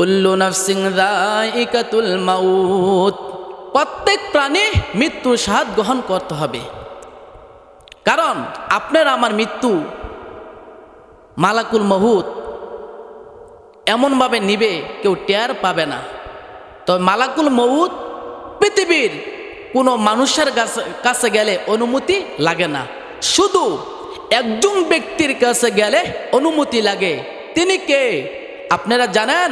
কুল্লু নাফসিং দাইকাতুল মাউত। প্রত্যেক প্রাণী মৃত্যুর স্বাদ গ্রহণ করতে হবে। কারণ আপনার আমার মৃত্যু মালাকুল মহুত এমনভাবে নিবে, কেউ টের পাবে না। তবে মালাকুল মহুত পৃথিবীর কোনো মানুষের কাছে গেলে অনুমতি লাগে না। শুধু একজন ব্যক্তির কাছে গেলে অনুমতি লাগে। তিনি কে? আপনারা জানেন?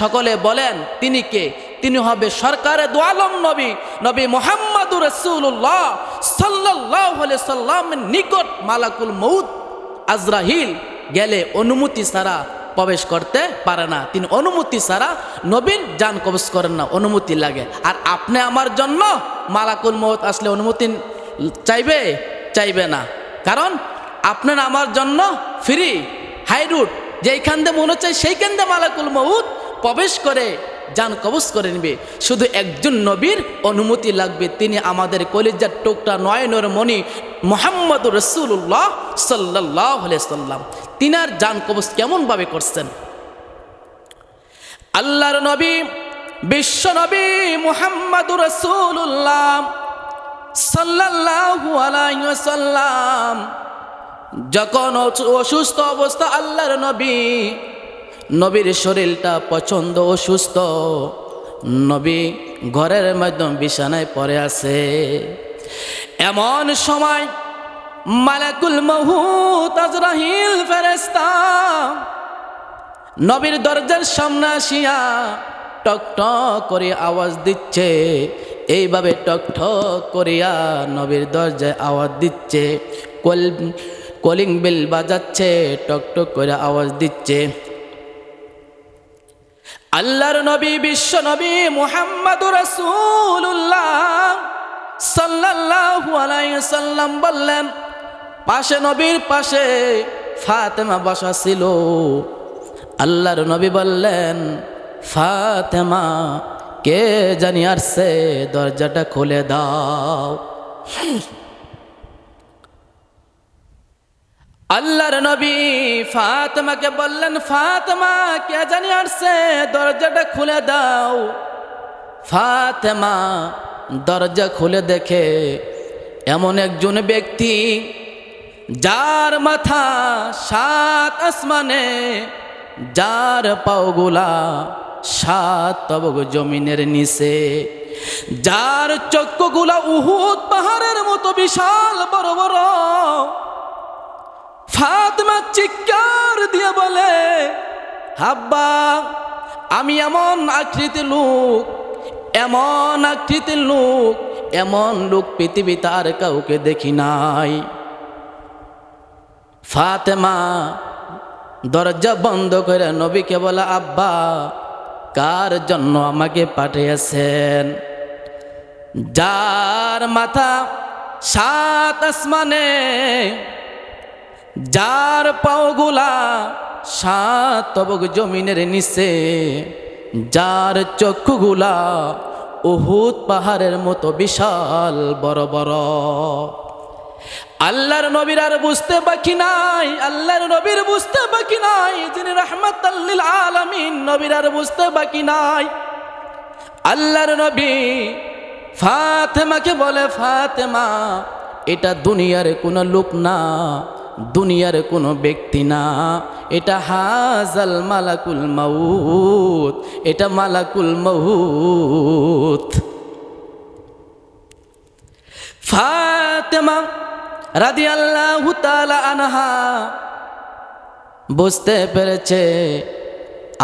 সকলে বলেন, তিনি কে? তিনি হবে সরকারে দোয়ালম নবী নবী মোহাম্মদুর রসুল্লাহ সাল্লাহ সাল্লামের নিকট মালাকুল মৌত আজরাহিল গেলে অনুমতি ছাড়া প্রবেশ করতে পারে না। তিনি অনুমতি ছাড়া নবীন যান কবজ করেন না, অনুমতি লাগে। আর আপনি আমার জন্য মালাকুল মৌত আসলে অনুমতি চাইবে? চাইবে না। কারণ আপনার আমার জন্য ফ্রি, হাই রুট যেইখান দিয়ে মনে হচ্ছে, সেইখান দিয়ে মালাকুল মৌত প্রবেশ করে, যান কবজ করে নেবে। শুধু একজন নবীর অনুমতি লাগবে। তিনি আমাদের কলিজার টোকটা নয়নের মণি মোহাম্মদ রসুল্লাহ সাল্লাহ সাল্লাম। তিনার যান কবজ কেমনভাবে করছেন? আল্লাহর নবী, বিশ্ব নবী মোহাম্মদ রসুল্লাহ সাল্লাহু আলাইসাল্লাম যখন অসুস্থ অবস্থা আল্লাহর নবী, নবীর শরীরটা পছন্দ অসুস্থ। নবী ঘরের মাধ্যম বিছানায় পড়ে আছে। এমন সময় মালাকুল মহুত আজরাহিল ফেরেস্তা নবীর দরজার সামনে আসিয়া টক টক করে আওয়াজ দিচ্ছে। এইভাবে টক ঠক করিয়া নবীর দরজায় আওয়াজ দিচ্ছে। কল কলিং বেল বাজাচ্ছে, টক টক করে আওয়াজ দিচ্ছে। আল্লাহর নবী, বিশ্ব নবী মুহাম্মদ সাল্লাম বললেন, পাশে নবীর পাশে ফাতেমা বসা ছিল। আল্লাহর নবী বললেন, ফাতেমা, কে জানি আসছে, দরজাটা খুলে দাও। আল্লাহর নবী ফাতেমাকে বললেন, ফাতেমা, কে জানি আসছে? দরজাটা খুলে দাও। ফাতেমা দরজা খুলে দেখে এমন একজন ব্যক্তি, যার মাথা সাত আসমানে, যার পাওগুলা সাত জমিনের নিচে, যার চক্ষুগুলা উহুদ পাহাড়ের মতো বিশাল বড় বড়। ফাতমা চিৎকার দিয়ে বলে, হাব্বা, আমি এমন আকৃতির লোক, এমন আকৃতির লোক, এমন লোক পৃথিবী তার কাউকে দেখি নাই। ফাতেমা দরজা বন্ধ করে নবীকে বলে, আব্বা, কার জন্য আমাকে পাঠিয়েছেন? যার মাথা সাত আসমানে যার পাওগুলা সাত তবক জমিনের নিচে, যার চক্ষুগুলা উহুদ পাহাড়ের মতো বিশাল, বড় বড়। আল্লাহর নবীর আর বুঝতে বাকি নাই, আল্লাহর নবীর বুঝতে বাকি নাই, যিনি রহমত আলামিন, নবীর আর বুঝতে বাকি নাই। আল্লাহর নবী ফাতেমাকে বলে, ফাতেমা, এটা দুনিয়ার কোনো লোক না। দুনিয়ার কোনো ব্যক্তি না। এটা হাজাল মালাকুল মাউত, এটা মালাকুল মাউত। ফাতেমা রাদি আল্লাহ আনহা বুঝতে পেরেছে,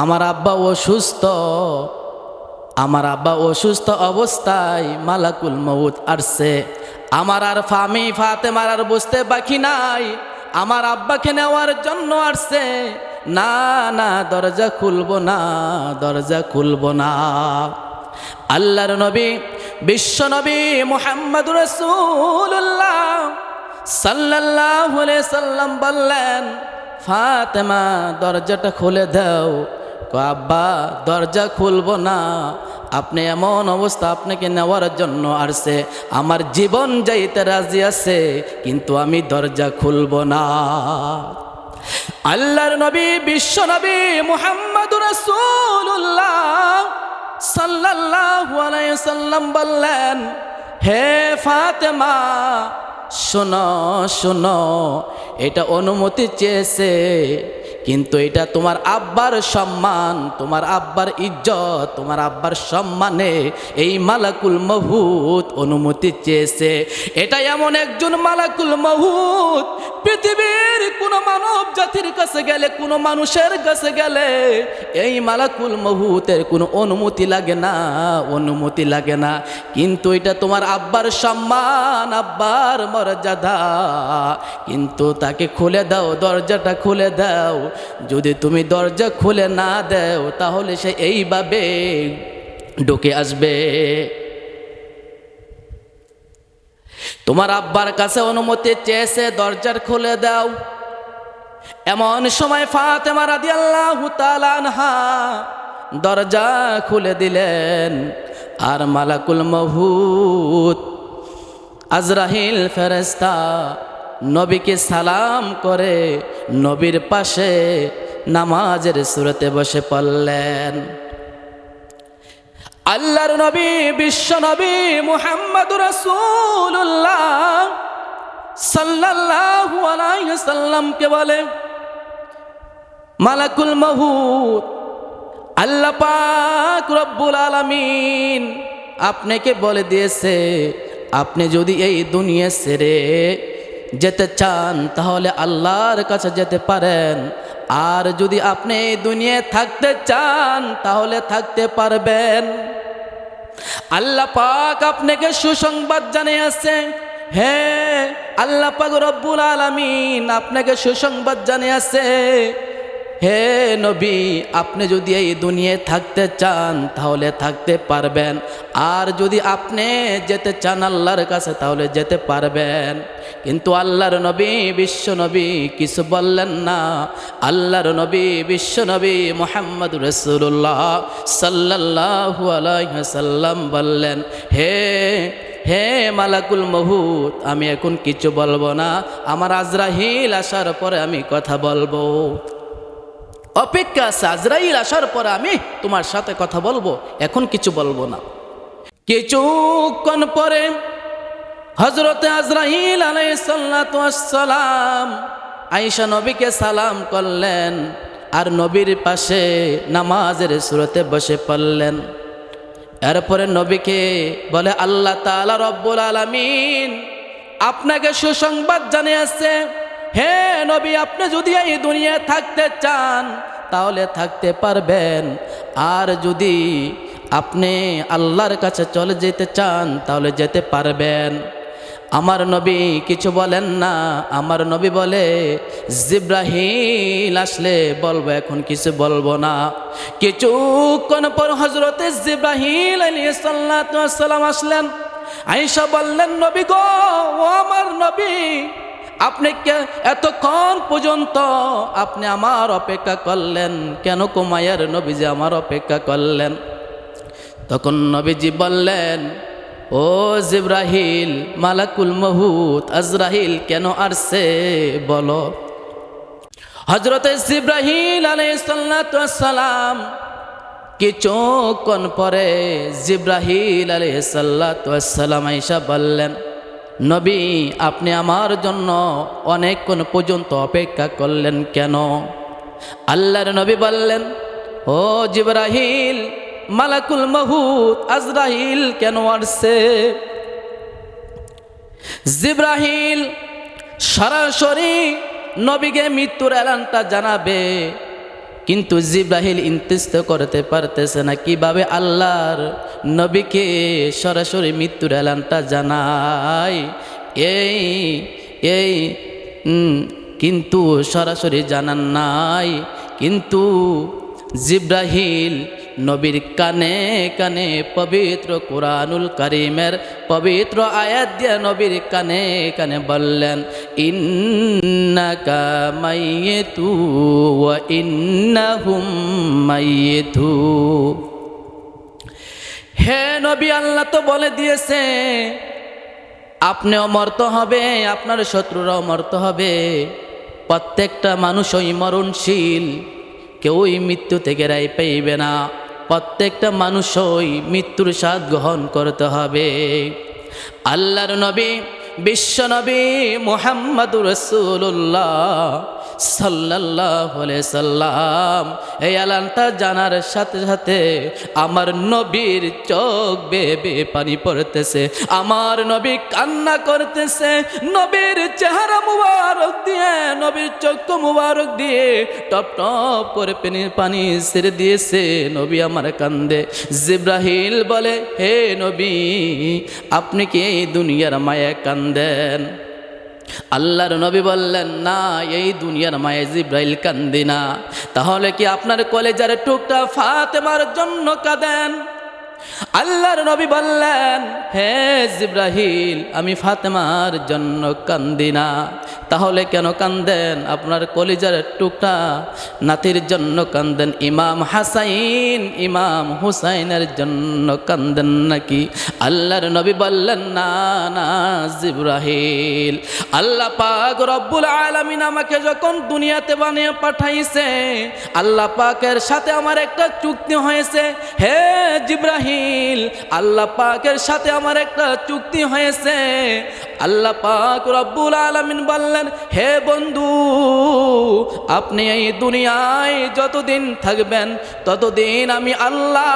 আমার আব্বা অসুস্থ। আমার আব্বা অসুস্থ অবস্থায় মালাকুল মৌত আসছে। আমার আর ফামি ফাতেমার আর বুঝতে বাকি নাই। আমার আব্বাকে নেওয়ার জন্য আসছে। না না, দরজা খুলব না, দরজা খুলব না। আল্লাহর নবী, বিশ্ব নবী মোহাম্মদ রসুল্লাহ সাল্লাহ সাল্লাম বললেন, ফাতেমা, দরজাটা খুলে দাও। আব্বা, দরজা খুলব না আপনি এমন অবস্থা আপনাকে নেওয়ার জন্য আসছে। আমার জীবন যাইতে রাজি আছে, কিন্তু আমি দরজা খুলব না। আল্লাহর নবী, বিশ্ব নবী মুহাম্মদ সাল্লাম বললেন, হে ফাতেমা, শোনো শোনো, এটা অনুমতি চেয়েছে কিন্তু এটা তোমার আব্বার সম্মান, তোমার আব্বার ইজ্জত, তোমার আব্বার সম্মানে এই মালাকুল মহুত অনুমতি চেয়েছে। এটা এমন একজন মালাকুল মহুত, পৃথিবীর কোনো মানব জাতির কাছে গেলে, কোনো মানুষের কাছে গেলে এই মালাকুল মহুতের কোনো অনুমতি লাগে না, অনুমতি লাগে না। কিন্তু এটা তোমার আব্বার সম্মান, আব্বার মর্যাদা। কিন্তু তাকে খুলে দাও, দরজাটা খুলে দাও। যদি তুমি দরজা খুলে না দেও, তাহলে সে এইভাবে ঢুকে আসবে। তোমার আব্বার কাছে অনুমতি চেয়েছে, দরজার খুলে দাও। এমন সময় ফাতেমা রাদিয়াল্লাহু তাআলা আনহা দরজা খুলে দিলেন। আর মালাকুল মহুত আজরাহিল ফেরেস্তা নবীকে সালাম করে নবীর পাশে নামাজের সুরতে বসে পড়লেন। আল্লাহর নবী, বিশ্ব নবী মুহাম্মদ রাসূলুল্লাহ সাল্লাল্লাহু বলে, মালাকুল মাহুত আল্লাহ পাক রব্বুল আলামিন আপনাকে বলে দিয়েছে, আপনি যদি এই দুনিয়া ছেড়ে যেতে চান, তাহলে আল্লাহর কাছে যেতে পারেন। আর যদি আপনি দুনিয়ায় থাকতে চান, তাহলে থাকতে পারবেন। আল্লাহ পাক আপনাকে সুসংবাদ জানিয়েছে। হ্যাঁ আল্লাহ পাক রব্বুল আলামিন, আপনাকে সুসংবাদ জানিয়েছে। হে নবী, আপনি যদি এই দুনিয়ায় থাকতে চান, তাহলে থাকতে পারবেন। আর যদি আপনি যেতে চান আল্লাহর কাছে, তাহলে যেতে পারবেন। কিন্তু আল্লাহর নবী, বিশ্ব নবী কিছু বললেন না। আল্লাহর নবী, বিশ্ব নবী মোহাম্মদ রসুল্লাহ সাল্লাল্লাহু আলাইসাল্লাম বললেন, হে হে মালাকুল মহুত আমি এখন কিছু বলব না। আমার আজরাহিল আসার পরে আমি কথা বলব। অপেক্ষা আছে, আজরাইল আসার পর আমি তোমার সাথে কথা বলব, এখন কিছু বলব না। কিছুক্ষণ পরে হজরতে আজরাইল আলাই আলাইসাল্লাম আইসা নবীকে সালাম করলেন আর নবীর পাশে নামাজের সুরতে বসে পড়লেন। এরপরে নবীকে বলে, আল্লাহ তালা রব্বুল আলমিন আপনাকে সুসংবাদ জানিয়েছে হে নবী, আপনি যদি এই দুনিয়ায় থাকতে চান, তাহলে থাকতে পারবেন। আর যদি আপনি আল্লাহর কাছে চলে যেতে চান, তাহলে যেতে পারবেন। আমার নবী কিছু বলেন না। আমার নবী বলে, জিব্রাহিল আসলে বলব, এখন কিছু বলব না। কিছুক্ষণ পর হজরতে জিব্রাহিল আলী সাল্লাম আসলেন। আইসা বললেন, নবী গো, ও আমার নবী আপনি এতক্ষণ পর্যন্ত আপনি আমার অপেক্ষা করলেন। কেন কুমায়ের নবীজি আমার অপেক্ষা করলেন? তখন নবীজি বললেন, ও জিব্রাহিল, মালাকুল মহুত, আজরাহিল, কেন আসছে? বলো। হজরত জিব্রাহিল আলাইসাল্লাম কিছুক্ষণ পরে জিব্রাহিল আলাইসাল্লাম আইসা বললেন নবী, আপনি আমার জন্য অনেকক্ষণ পর্যন্ত অপেক্ষা করলেন কেন? আল্লাহর নবী বললেন, ও জিব্রাহিল, মালাকুল মহুত আজরাহিল কেন আসছে? জিব্রাহিল সরাসরি নবীকে মৃত্যুর এলানটা জানাবে। কিন্তু জিব্রাহিল ইন্তিস্ত করতে পারতেছে না। কীভাবে আল্লাহর নবীকে সরাসরি মৃত্যুর এলানটা জানাই এই এই কিন্তু সরাসরি জানান নাই। কিন্তু জিব্রাহিল নবীর কানে কানে পবিত্র কোরআনুল করিমের পবিত্র আয়াত দিয়ে নবীর কানে কানে বললেন, ইন্নাকা মাইয়েতু ওয়া ইন্নাহুম মাইয়েতু। হে নবী, আল্লাহ তো বলে দিয়েছে, আপনিও মরতে হবে, আপনার শত্রুরাও মরতে হবে। প্রত্যেকটা মানুষই মরণশীল, কেউই মৃত্যু থেকে রায় পাইবে না। প্রত্যেকটা মানুষই মৃত্যুর স্বাদ গ্রহণ করতে হবে। আল্লাহর নবী বিশ্ব নবী মোহাম্মদুর রসুল্লাহ সাল্লাহ সাল্লাম, এই আলানটা জানার সাথে সাথে আমার নবীর চোখ বেবে পানি পড়তেছে, আমার নবী কান্না করতেছে, নবীর চেহারা মুবারক দিয়ে, নবীর চক্ষু মুবারক দিয়ে টপ টপ করে পেনি, পানি ছেড়ে দিয়েছে, নবী আমার কান্দে। জিব্রাহিল বলে, হে নবী, আপনি কি এই দুনিয়ার মায়া কান্দেন? আল্লাহর নবী বললেন, না, এই দুনিয়ার মায়ে জিব্রাইল কান্দি না। তাহলে কি আপনার কলেজার টুকটা ফাতেমার জন্য কাঁদেন? আল্লাহর নবী বললেন, হে জিব্রাহিল আমি ফাতেমার জন্য কান্দি না। তাহলে কেন কান্দেন? আপনার কলিজার টুকটা নাতির জন্য কান্দেন। ইমাম হাসাইন, ইমাম হুসাইনের জন্য কান্দেন নাকি? আল্লাহর নবী বললেন, না না, জিব্রাহিল, আল্লাহ পাক রব্বুল আলামিন আমাকে যখন দুনিয়াতে বানিয়ে পাঠাইছে, আল্লাহ পাকের সাথে আমার একটা চুক্তি হয়েছে। হে জিব্রাহিল, আল্লাহ পাকের সাথে আমার একটা চুক্তি হয়েছে। আল্লাহ পাক রব্বুল আলামিন বললেন, হে বন্ধু, আপনি এই দুনিয়ায় যতদিন থাকবেন, ততদিন আমি আল্লাহ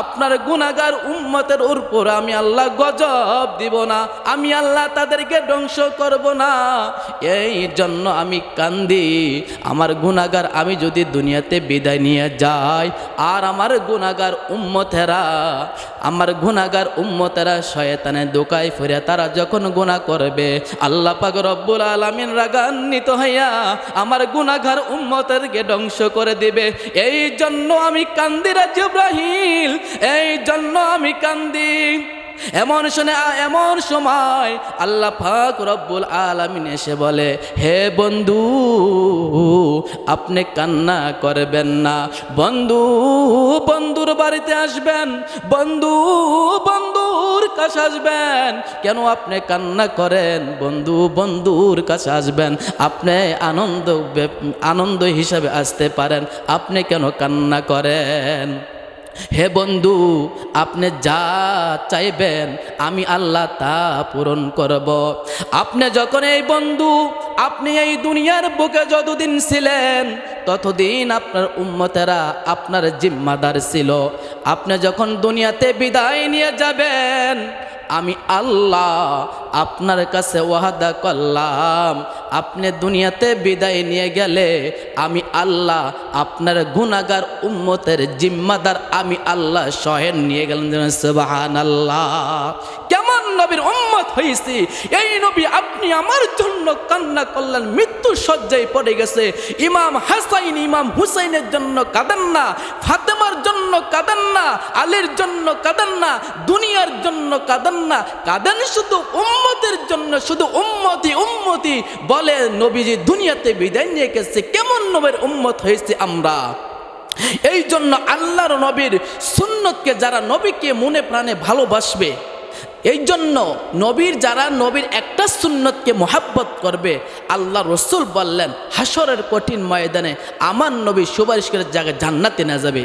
আপনার গুনাগার উম্মতের উপর আমি আল্লাহ গজব দিব না, আমি আল্লাহ তাদেরকে ধ্বংস করব না। এই জন্য আমি কান্দি, আমার গুনাগার আমি যদি দুনিয়াতে বিদায় নিয়ে যাই, আর আমার গুনাগার উম্মতেরা, আমার গুনাগার উম্মতেরা শয়তানে দোকায় ফিরে, তারা যখন গুনাহ করবে। আল্লাহ পাক রব্বুল আলামিন রাগান্বিত হইয়া আমার গুনাগার উম্মতেরকে ধ্বংস করে দিবে। এই জন্য আমি কান্দি রাজ ইব্রাহিম এই জন্য আমি কান্দি। এমন শুনে এমন সময় আল্লাহ পাক রব্বুল আলামিন এসে বলে, হে বন্ধু, আপনি কান্না করবেন না। বন্ধু, বন্ধুর বাড়িতে আসবেন। বন্ধু, বন্ধুর কাছে আসবেন। কেন আপনি কান্না করেন? বন্ধু, বন্ধুর কাছে আসবেন। আপনি আনন্দ আনন্দ হিসাবে আসতে পারেন। আপনি কেন কান্না করেন? হে বন্ধু, আপনি যা চাইবেন, আমি আল্লাহ তা পূরণ করব। আপনি যখন এই বন্ধু, আপনি এই দুনিয়ার বুকে যতদিন ছিলেন, ততদিন আপনার উম্মতেরা আপনার জিম্মাদার ছিল। আপনি যখন দুনিয়াতে বিদায় নিয়ে যাবেন, আমি আল্লাহ আপনার কাছে ওয়াদা করলাম। আপনি দুনিয়াতে বিদায় নিয়ে গেলে আমি আল্লাহ আপনার গুনাগার উম্মতের জিম্মাদার, আমি আল্লাহ সহেন নিয়ে গেলেন। সুবাহান আল্লাহ কেমন নবীর উম্মত হয়েছি এই নবী আপনি আমার জন্য কান্না করলেন মৃত্যু সজ্জায় পড়ে গেছে। ইমাম হাসাইন, ইমাম হুসাইনের জন্য কাঁদেন না। ফাতেমার জন্য কাঁদেন না, আলীর জন্য কাঁদেন না, দুনিয়ার জন্য কাঁদেন না, কাঁদেন শুধু উম্মতের জন্য, শুধু উম্মতি উম্মতি। বলে নবীজি, দুনিয়াতে বিদায় নিয়ে গেছে, কেমন নবীর উম্মত হয়েছে আমরা? এই জন্য আল্লাহর নবীর সুন্নতকে যারা নবীকে মনে প্রাণে ভালোবাসবে, এই জন্য নবীর যারা নবীর একটা সুন্নতকে মোহাব্বত করবে, আল্লাহ রসুল বললেন হাসরের কঠিন ময়দানে আমার নবী সুপারিশ করে জায়গায় জান্নাতে না যাবে।